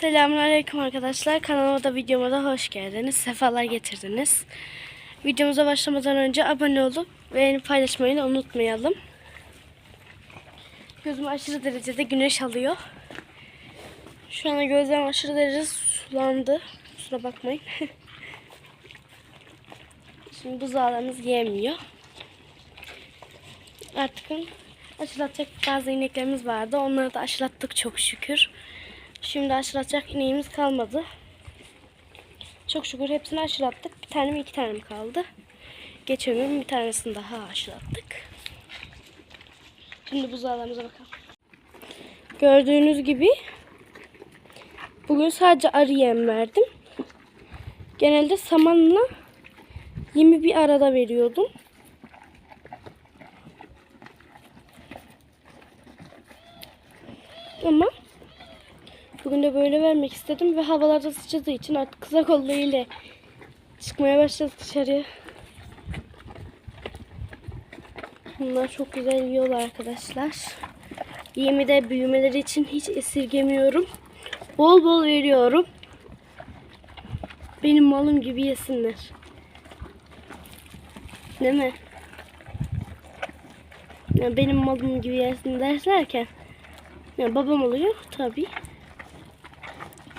Selamünaleyküm arkadaşlar. Kanalıma da videoma da hoş geldiniz. Sefalar getirdiniz. Videomuza başlamadan önce abone olup beğeni paylaşmayı unutmayalım. Gözüm aşırı derecede güneş alıyor. Şu anda gözlerim aşırı derece sulandı. Kusura bakmayın. Şimdi buzdağlarımız yemiyor. Artık aşılatacak bazı ineklerimiz vardı. Onları da aşılattık çok şükür. Şimdi aşılatacak ineğimiz kalmadı. Çok şükür hepsini aşılattık. Bir tane mi iki tane mi kaldı? Geçen gün bir tanesini daha aşılattık. Şimdi buzdağlarımıza bakalım. Gördüğünüz gibi bugün sadece arı yem verdim. Genelde samanla yemi bir arada veriyordum. Ama bugün de böyle vermek istedim ve havalarda sıcadığı için artık kısa kollu ile çıkmaya başladık dışarıya. Bunlar çok güzel yiyorlar arkadaşlar. Yemi de büyümeleri için hiç esirgemiyorum. Bol bol veriyorum. Benim malım gibi yesinler. Değil mi? Ya benim malım gibi yesin derlerken ya babam oluyor tabii.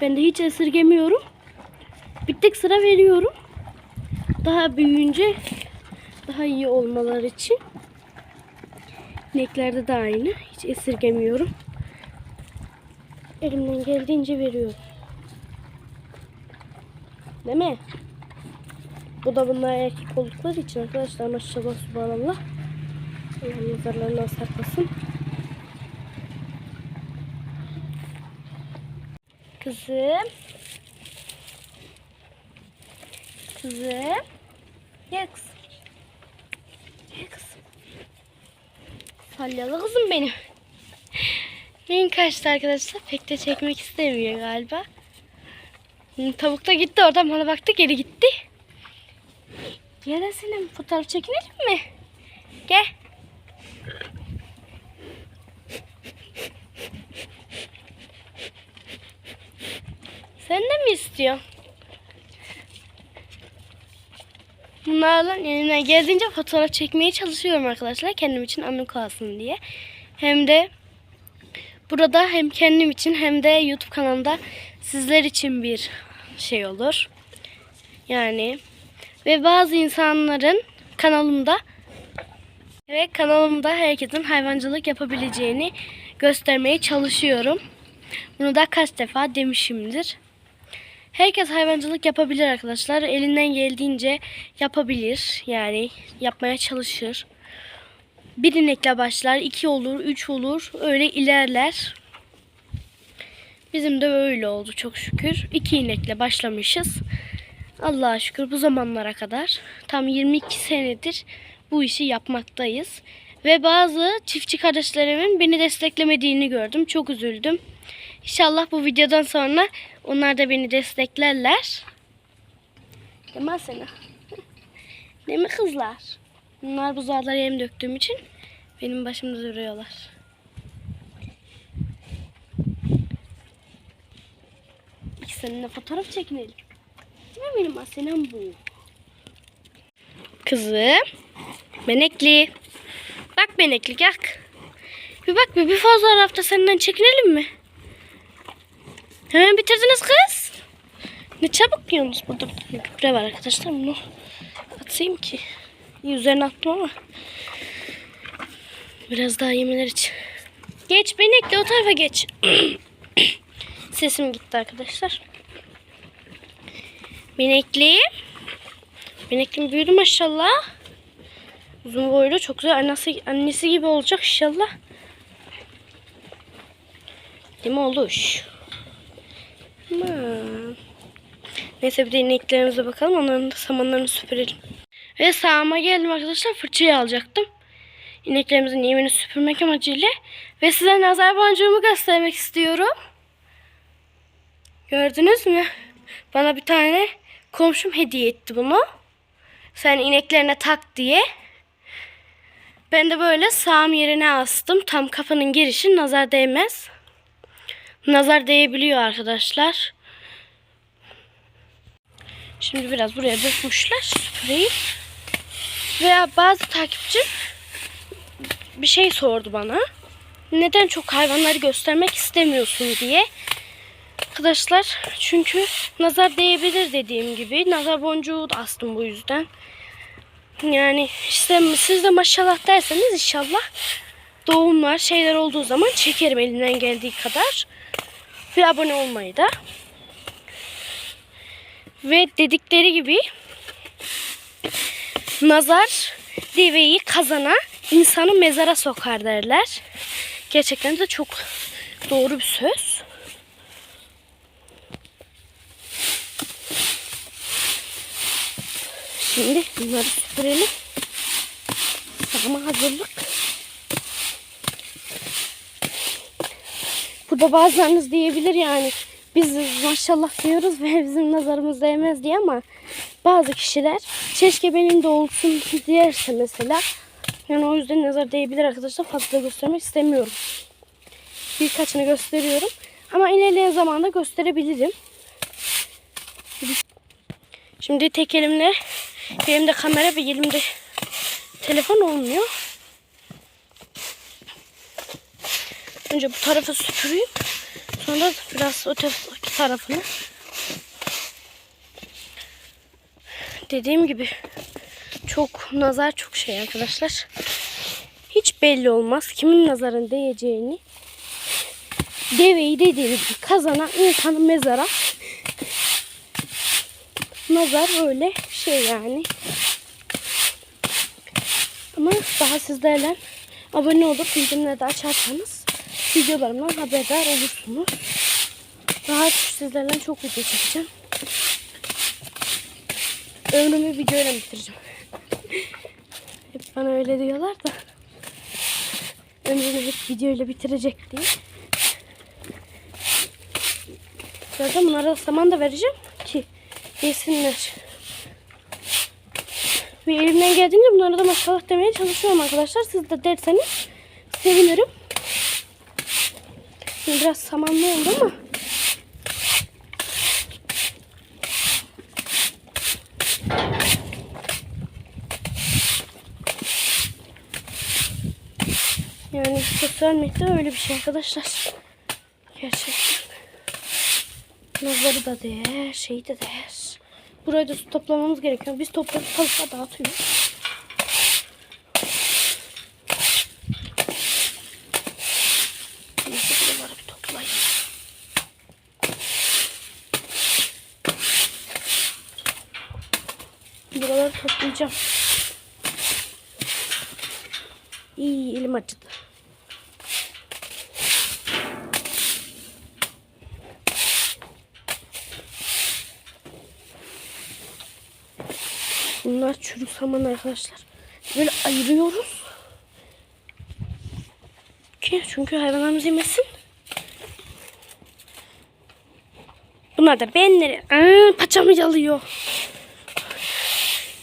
Ben de hiç esirgemiyorum. Bir tek sıra veriyorum. Daha büyüyünce daha iyi olmaları için. İneklerde de aynı. Hiç esirgemiyorum. Elimden geldiğince veriyorum. Değil mi? Bu da bunlar erkek oldukları için arkadaşlar maşallah subhanallah. Allah nazarlarından saklasın. Kızım. Kızım. Gel kızım. Gel kızım. Salyalı kızım benim. Benim kaçtı arkadaşlar. Pek de çekmek istemiyor galiba. Tavuk da gitti oradan bana baktı geri gitti. Gel senin fotoğraf çekinelim mi? Gel. Sen de mi istiyorsun? Bunlarla elimden geldiğince fotoğraf çekmeye çalışıyorum arkadaşlar. Kendim için anı kalsın diye. Hem de burada hem kendim için hem de YouTube kanalımda sizler için bir şey olur. Yani ve bazı insanların kanalımda ve kanalımda herkesin hayvancılık yapabileceğini göstermeye çalışıyorum. Bunu da kaç defa demişimdir. Herkes hayvancılık yapabilir arkadaşlar. Elinden geldiğince yapabilir. Yani yapmaya çalışır. Bir inekle başlar, iki olur, üç olur. Öyle ilerler. Bizim de öyle oldu çok şükür. İki inekle başlamışız. Allah'a şükür bu zamanlara kadar tam 22 senedir bu işi yapmaktayız. Ve bazı çiftçi kardeşlerimin beni desteklemediğini gördüm. Çok üzüldüm. İnşallah bu videodan sonra onlar da beni desteklerler. Değil mi Asena? Değil mi kızlar? Bunlar buzağlara yem döktüğüm için benim başımda duruyorlar. İki seninle fotoğraf çekinelim. Değil mi benim Asena'm bu? Kızım. Benekli. Bak Benekli gel. Bir bak bir, bir fotoğrafta senden çekinelim mi? Hemen bitirdiniz kız. Ne çabuk yiyorsunuz burada bir tane var arkadaşlar. Bunu atayım ki. Üzerine attım ama. Biraz daha yemeler için. Geç benekli o tarafa geç. Sesim gitti arkadaşlar. Benekli. Beneklim büyüdü maşallah. Uzun boylu çok güzel. Annesi, annesi gibi olacak inşallah. Değil mi oluş? Aman. Neyse bir de ineklerimize bakalım. Onların da samanlarını süpürelim. Ve sağıma geldim arkadaşlar. Fırçayı alacaktım. İneklerimizin yemini süpürmek amacıyla. Ve size nazar boncuğumu göstermek istiyorum. Gördünüz mü? Bana bir tane komşum hediye etti bunu. Sen ineklerine tak diye. Ben de böyle sağım yerine astım. Tam kafanın girişi nazar değmez. Nazar değebiliyor arkadaşlar. Şimdi biraz buraya dökmüşler süpüreyi. Veya bazı takipçim bir şey sordu bana. Neden çok hayvanları göstermek istemiyorsun diye. Arkadaşlar çünkü nazar değebilir dediğim gibi. Nazar boncuğu da astım bu yüzden. Yani işte siz de maşallah derseniz inşallah doğumlar şeyler olduğu zaman çekerim elimden geldiği kadar. Ve abone olmayı da. Ve dedikleri gibi nazar deveyi kazana insanı mezara sokar derler. Gerçekten de çok doğru bir söz. Şimdi bunları süpürelim. Sağıma hazırlık. Burada bazılarınız diyebilir yani biz maşallah diyoruz ve bizim nazarımız değmez diye ama bazı kişiler keşke benim de olsun derse mesela yani o yüzden nazar değebilir arkadaşlar fazla göstermek istemiyorum. Birkaçını gösteriyorum ama ilerleyen zamanda gösterebilirim. Şimdi tek elimle benim de kamera ve elimde telefon olmuyor. Önce bu tarafı süpüreyim. Sonra biraz öteki tarafını. Dediğim gibi çok nazar çok şey arkadaşlar. Hiç belli olmaz kimin nazarın değeceğini. Deveyi dediğim gibi kazanan insanın mezara nazar öyle şey yani. Ama daha sizlerle abone olup bildirimleri de açarsanız videolarımdan haberdar olursunuz. Daha sizlerle çok video çekeceğim. Ömrümü videoyla bitireceğim. hep bana öyle diyorlar da. Ömrümü hep videoyla bitirecek diye. Zaten bunlara zaman da vereceğim ki yesinler. Ve elimden geldiğince bunlara da maşallah demeye çalışıyorum arkadaşlar. Siz de derseniz sevinirim. Şimdi biraz samanlı oldu ama. Yani sosyal medya öyle bir şey arkadaşlar. Gerçekten. Nazarı da değer, şeyi de değer. Burayı da toplamamız gerekiyor. Biz toplayıp kalıpa dağıtıyoruz. Neyse buraları bir toplayayım. Buraları toplayacağım. İyi elim acıdı. Bunlar çürük saman arkadaşlar. Böyle ayırıyoruz. Ki çünkü hayvanlarımız yemesin. Bunlar da benleri. Aa, paçamı yalıyor.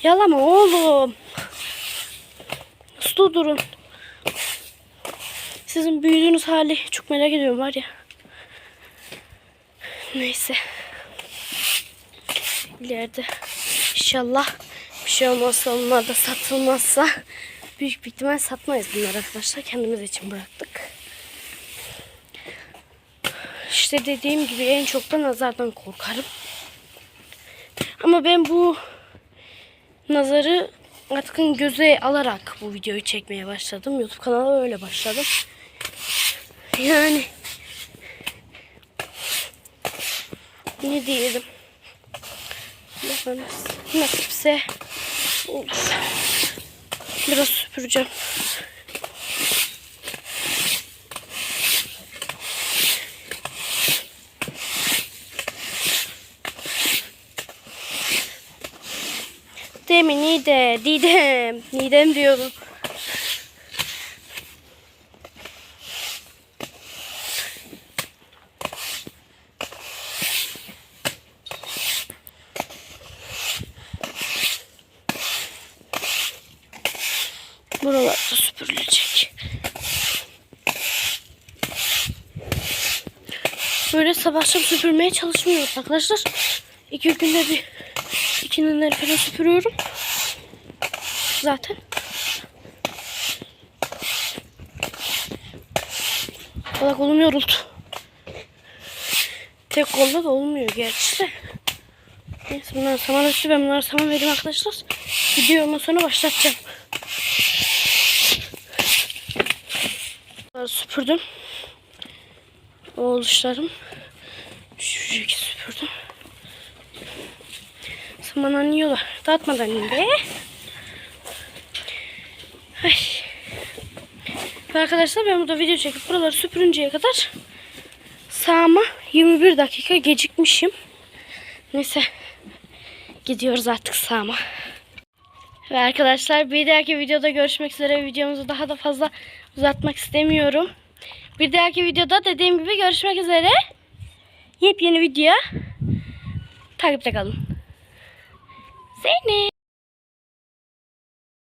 Yalama oğlum. Uslu durun. Sizin büyüdüğünüz hali çok merak ediyorum var ya. Neyse. İleride inşallah bir şey olmazsa onlar da satılmazsa büyük bir ihtimal satmayız bunları arkadaşlar. Kendimiz için bıraktık. İşte dediğim gibi en çok da nazardan korkarım. Ama ben bu nazarı artık göze alarak bu videoyu çekmeye başladım. YouTube kanalı öyle başladım. Yani ne diyelim nasipse olur. Biraz süpüreceğim. Nide, Didem, Nidem diyorum. Buralar da süpürülecek. Böyle sabah süpürmeye çalışmıyoruz arkadaşlar. İki günde bir iki günleri falan süpürüyorum. Zaten. Valla kolum yoruldu. Tek kolla da olmuyor gerçi de. Neyse bunları saman üstü ben bunları saman vereyim arkadaşlar. Video ondan sonra başlatacağım. Bunları süpürdüm. Oğluşlarım. Şu şekilde süpürdüm. Samandan yiyorlar. Dağıtmadan yiyin Arkadaşlar ben burada video çekip buraları süpürünceye kadar sağıma 21 dakika gecikmişim. Neyse. Gidiyoruz artık sağıma. Ve arkadaşlar bir dahaki videoda görüşmek üzere. Videomuzu daha da fazla uzatmak istemiyorum. Bir dahaki videoda dediğim gibi görüşmek üzere. Yepyeni video. Takipte kalın. Zeynep.